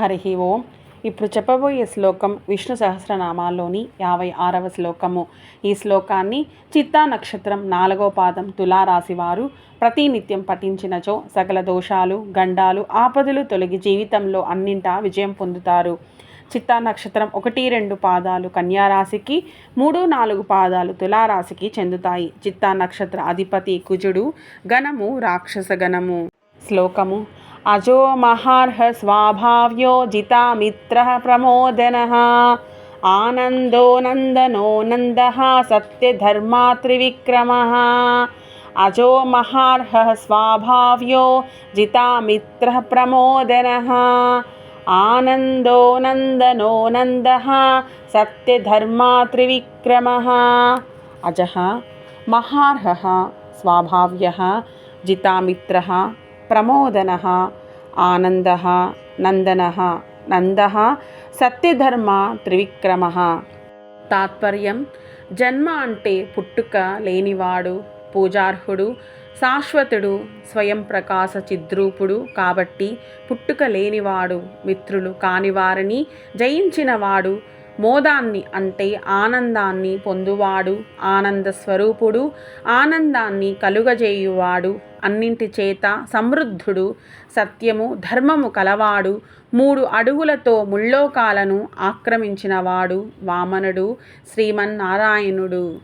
హరి ఓం. ఇప్పుడు చెప్పబోయే శ్లోకం విష్ణు సహస్రనామాలోని యాభై ఆరవ శ్లోకము. ఈ శ్లోకాన్ని చిత్తా నక్షత్రం నాలుగో పాదం తులారాశి వారు ప్రతినిత్యం పఠించినచో సకల దోషాలు గండాలు ఆపదలు తొలగి జీవితంలో అన్నింటా విజయం పొందుతారు. చిత్తా నక్షత్రం ఒకటి రెండు పాదాలు కన్యారాశికి మూడు నాలుగు పాదాలు తులారాశికి చెందుతాయి. చిత్తా నక్షత్ర అధిపతి కుజుడు గణము రాక్షస గణము శ్లోకము అజో మహార్హ స్వాభావ్యో జితామిత్ర ప్రమోదన ఆనందో నందనో నంద సత్యధర్మా త్రివిక్రమ అజో మహార్హ స్వాభావ్యో జితామిత్ర ప్రమోదన ఆనందో నందనో నంద సత్యధర్మా త్రివిక్రమ అజ మహార్హ స్వాభావ్య జితామిత్ర ప్రమోదన ఆనంద నందన నంద సత్యధర్మ త్రివిక్రమ తాత్పర్యం జన్మ అంటే పుట్టుక లేనివాడు పూజార్హుడు శాశ్వతుడు స్వయం ప్రకాశ చిద్రూపుడు కాబట్టి పుట్టుక లేనివాడు మిత్రులు కానివారిని జయించినవాడు మోదాన్ని అంటే ఆనందాన్ని పొందువాడు ఆనంద స్వరూపుడు ఆనందాన్ని కలుగజేయువాడు అన్నింటి చేత సమృద్ధుడు సత్యము ధర్మము కలవాడు మూడు అడుగులతో ముల్లోకాలను ఆక్రమించినవాడు వామనుడు శ్రీమన్నారాయణుడు.